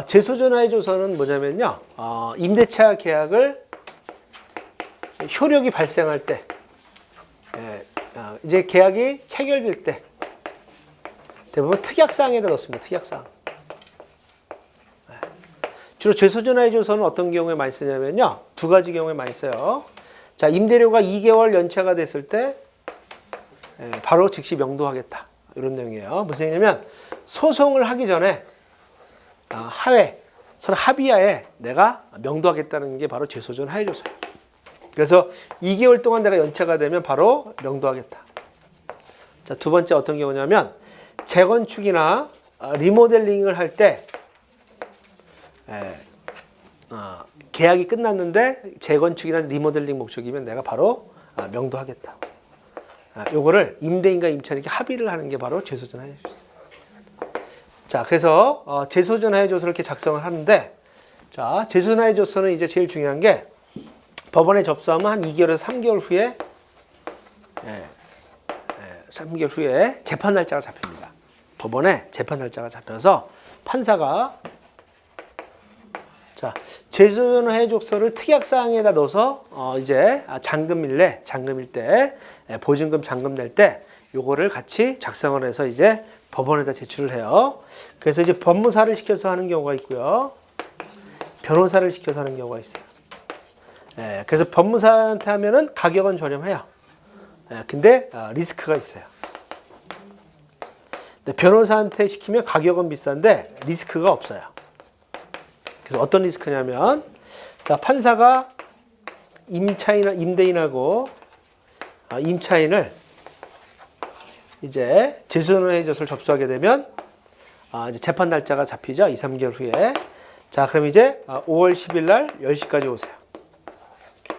어, 재소전화해줘서는 뭐냐면요. 어, 임대차 계약을 효력이 발생할 때, 예, 어, 이제 계약이 체결될 때, 대부분 특약사항에다 넣습니다. 특약사항. 예. 주로 재소전화해줘서는 어떤 경우에 많이 쓰냐면요. 두 가지 경우에 많이 써요. 자, 임대료가 2개월 연체가 됐을 때, 예, 바로 즉시 명도하겠다. 이런 내용이에요. 무슨 얘기냐면, 소송을 하기 전에, 아, 하회, 서로 합의하에 내가 명도하겠다는 게 바로 재소전 하해조서예요. 그래서 2개월 동안 내가 연체가 되면 바로 명도하겠다. 자, 두 번째 어떤 경우냐면 재건축이나 아, 리모델링을 할때 어, 계약이 끝났는데 재건축이나 리모델링 목적이면 내가 바로 아, 명도하겠다. 아, 요거를 임대인과 임차인에게 합의를 하는 게 바로 재소전 하해조서. 자, 그래서 어, 재소전화해 조서를 이렇게 작성을 하는데, 자, 재소전화해 조서는 이제 제일 중요한 게 법원에 접수하면 한 2개월에서 3개월 후에, 예, 예, 3개월 후에 재판 날짜가 잡힙니다. 법원에 재판 날짜가 잡혀서 판사가 자, 재소전화해 조서를 특약 사항에다 넣어서 어, 이제 아, 잔금일 내, 잔금일 때 예, 보증금 잔금 낼 때 요거를 같이 작성을 해서 이제 법원에다 제출을 해요. 그래서 이제 법무사를 시켜서 하는 경우가 있고요. 변호사를 시켜서 하는 경우가 있어요. 예, 그래서 법무사한테 하면은 가격은 저렴해요. 예, 근데 아, 리스크가 있어요. 근데 변호사한테 시키면 가격은 비싼데 리스크가 없어요. 그래서 어떤 리스크냐면 자 판사가 임차인 임대인하고 아, 임차인을 이제 재소전화해 조서를 접수하게 되면 아, 이제 재판 날짜가 잡히죠. 2, 3개월 후에. 자, 그럼 이제 아, 5월 10일 날 10시까지 오세요.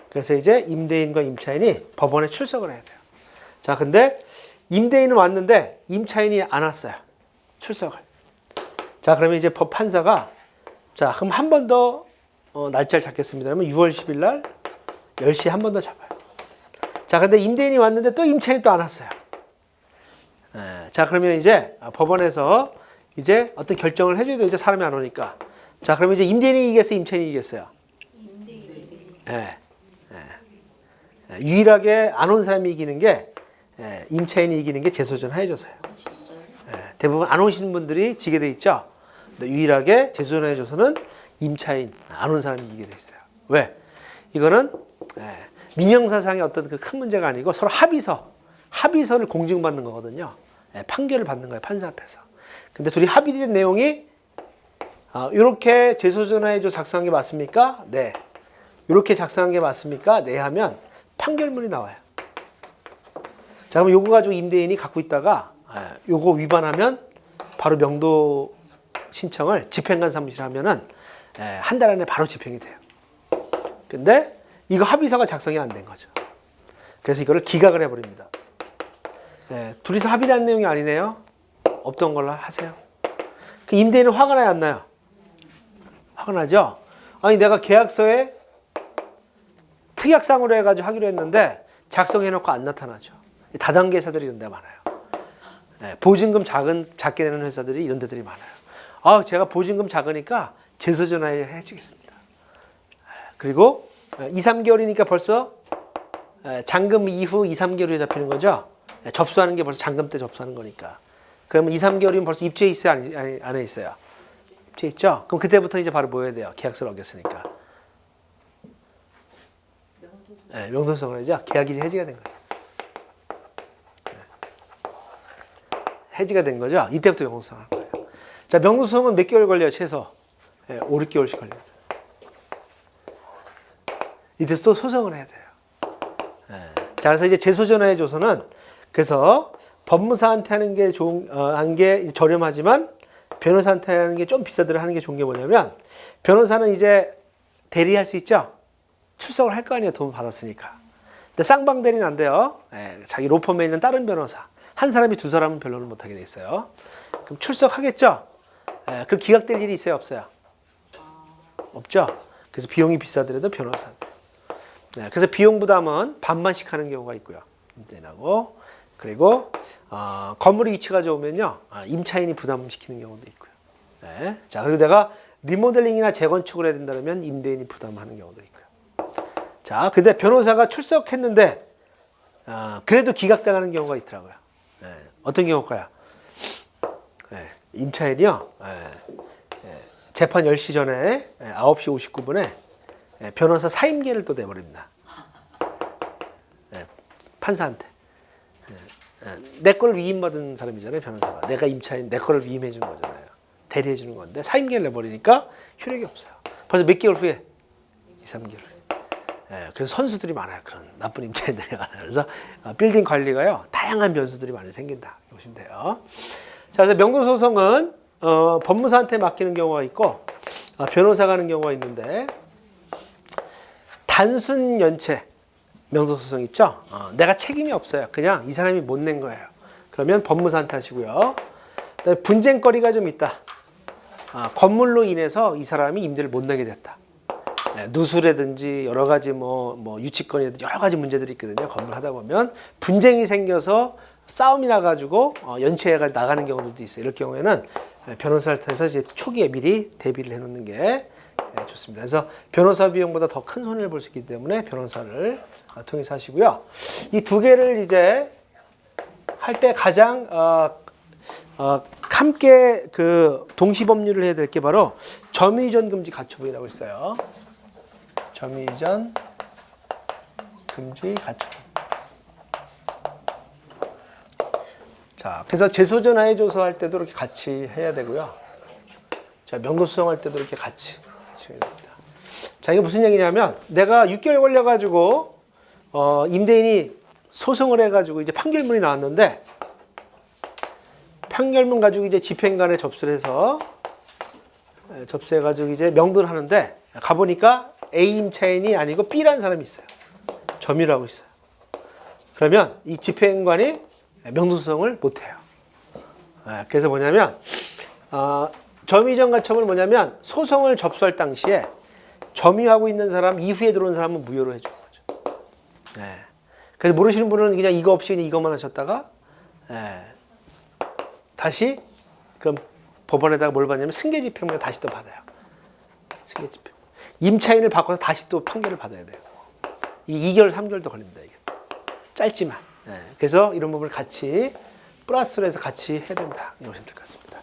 그래서 이제 임대인과 임차인이 법원에 출석을 해야 돼요. 자, 근데 임대인은 왔는데 임차인이 안 왔어요. 출석을. 자, 그러면 이제 법 판사가 자, 그럼 한 번더 어, 날짜를 잡겠습니다. 그러면 6월 10일 날 10시에 한번 더 잡아요. 자, 근데 임대인이 왔는데 또 임차인이 또 안 왔어요. 예, 자 그러면 이제 법원에서 이제 어떤 결정을 해줘야 되죠 사람이 안 오니까. 자 그러면 이제 임대인이 이기겠어요? 임차인이 이기겠어요? 예, 예, 예. 유일하게 안 온 사람이 이기는 게 예, 임차인이 이기는 게 재소전 해줘서요. 예, 대부분 안 오시는 분들이 지게 돼 있죠? 근데 유일하게 재소전 해줘서는 임차인 안 온 사람이 이기게 돼 있어요. 왜? 이거는 예, 민형사상의 어떤 그 큰 문제가 아니고 서로 합의서 합의서를 공증받는 거거든요. 예, 판결을 받는 거예요, 판사 앞에서. 근데 둘이 합의된 내용이 아, 이렇게 재소전화해줘 작성한 게 맞습니까? 네. 이렇게 작성한 게 맞습니까? 네 하면 판결문이 나와요. 자, 그럼 요거 가지고 임대인이 갖고 있다가 아, 요거 위반하면 바로 명도 신청을 집행관 사무실 하면은 예, 한달 안에 바로 집행이 돼요. 근데 이거 합의서가 작성이 안 된 거죠. 그래서 이거를 기각을 해버립니다. 네, 둘이서 합의된 내용이 아니네요. 없던 걸로 하세요. 그 임대인은 화가 나요, 안 나요? 화가 나죠? 아니, 내가 계약서에 특약상으로 해가지고 하기로 했는데 작성해놓고 안 나타나죠. 다단계 회사들이 이런 데 많아요. 네, 보증금 작은, 작게 내는 회사들이 이런 데들이 많아요. 아, 제가 보증금 작으니까 재소전화해 해주겠습니다. 그리고 2, 3개월이니까 벌써 잔금 이후 2, 3개월 후에 잡히는 거죠. 접수하는 게 벌써 잔금 때 접수하는 거니까. 그러면 2, 3개월이면 벌써 입주해 있어요? 아니, 아니, 안해 있어요? 입주해 있죠? 그럼 그때부터 이제 바로 뭐 해야 돼요? 계약서를 어겼으니까. 네, 명도성을 하죠. 계약이 이제 해지가 된 거죠. 네. 해지가 된 거죠. 이때부터 명도성 할 거예요. 자, 명도성은 몇 개월 걸려요, 최소? 네, 5, 6개월씩 걸려요. 이때 또 소송을 해야 돼요. 네. 자, 그래서 이제 재소전화해 줘서는 그래서 법무사한테 하는 게 좋은, 어, 한게 저렴하지만 변호사한테 하는 게 좀 비싸더라 하는 게 좋은 게 뭐냐면 변호사는 이제 대리할 수 있죠? 출석을 할 거 아니에요. 돈 받았으니까. 근데 쌍방 대리는 안 돼요. 예, 자기 로펌에 있는 다른 변호사. 한 사람이 두 사람은 변론을 못 하게 돼 있어요. 그럼 출석하겠죠? 예, 그럼 기각될 일이 있어요? 없어요? 없죠? 그래서 비용이 비싸더라도 변호사한테. 네, 그래서 비용 부담은 반반씩 하는 경우가 있고요. 임대인하고 그리고 어, 건물의 위치가 좋으면요 아, 임차인이 부담시키는 경우도 있고요. 네, 자 그리고 내가 리모델링이나 재건축을 해야 된다면 임대인이 부담하는 경우도 있고요. 자, 근데 변호사가 출석했는데 아, 그래도 기각당하는 경우가 있더라고요. 예, 어떤 경우일까요? 예, 임차인이요. 예, 예, 재판 10시 전에 예, 9시 59분에 예, 변호사 사임계를 또 내버립니다. 예, 판사한테. 내 거를 위임받은 사람이잖아요, 변호사가. 내가 임차인 내 거를 위임해 주는 거잖아요. 대리해 주는 건데 사임계를 내버리니까 효력이 없어요. 벌써 몇 개월 후에 2, 3개월. 예, 그래서 선수들이 많아요. 그런 나쁜 임차인들이 많아요. 그래서 어, 빌딩 관리가요 다양한 변수들이 많이 생긴다. 보시면 돼요. 자, 그래서 명분 소송은 어, 법무사한테 맡기는 경우가 있고 어, 변호사가 하는 경우가 있는데 단순 연체 명소 소송 있죠? 어, 내가 책임이 없어요. 그냥 이 사람이 못 낸 거예요. 그러면 하시고요. 그다음에 분쟁거리가 좀 있다. 아, 건물로 인해서 이 사람이 임대를 못 내게 됐다. 네, 누수라든지 여러 가지 뭐, 뭐 유치권이라든지 여러 가지 문제들이 있거든요. 건물 하다 보면 분쟁이 생겨서 싸움이 나가지고 어, 연체가 나가는 경우들도 있어요. 이럴 경우에는 변호사를 통해서 이제 초기에 미리 대비를 해놓는 게 네, 좋습니다. 그래서 변호사 비용보다 더 큰 손해를 볼 수 있기 때문에 변호사를 어, 통해서 하시고요. 이 두 개를 이제 할 때 가장 어, 어, 함께 그 동시 법률을 해야 될 게 바로 점유이전 금지 가처분이라고 있어요. 점유이전 금지 가처분. 자, 그래서 재소전하에 조서할 때도 이렇게 같이 해야 되고요. 자, 명도수정할 때도 이렇게 같이 해야 됩니다. 자, 이게 무슨 얘기냐면 내가 6개월 걸려가지고 어, 임대인이 소송을 해가지고 이제 판결문이 나왔는데 판결문 가지고 이제 집행관에 접수를 해서 에, 접수해가지고 이제 명도를 하는데 가보니까 A 임차인이 아니고 B라는 사람이 있어요. 점유라고 있어요. 그러면 이 집행관이 명도소송을 못해요. 에, 그래서 뭐냐면 어, 점유이전 가처분은 뭐냐면 소송을 접수할 당시에 점유하고 있는 사람 이후에 들어온 사람은 무효로 거죠. 네. 그래서 모르시는 분은 그냥 이거 없이 그냥 이것만 하셨다가 예, 다시 그럼 법원에다가 뭘 받냐면 승계 집행문을 다시 또 받아요. 승계 집행. 임차인을 바꿔서 다시 또 판결을 받아야 돼요. 이 2개월, 3개월도 걸립니다. 이게 짧지만. 예, 그래서 이런 부분을 같이 플러스로 해서 같이 해야 된다. 이러시면 될 것 같습니다.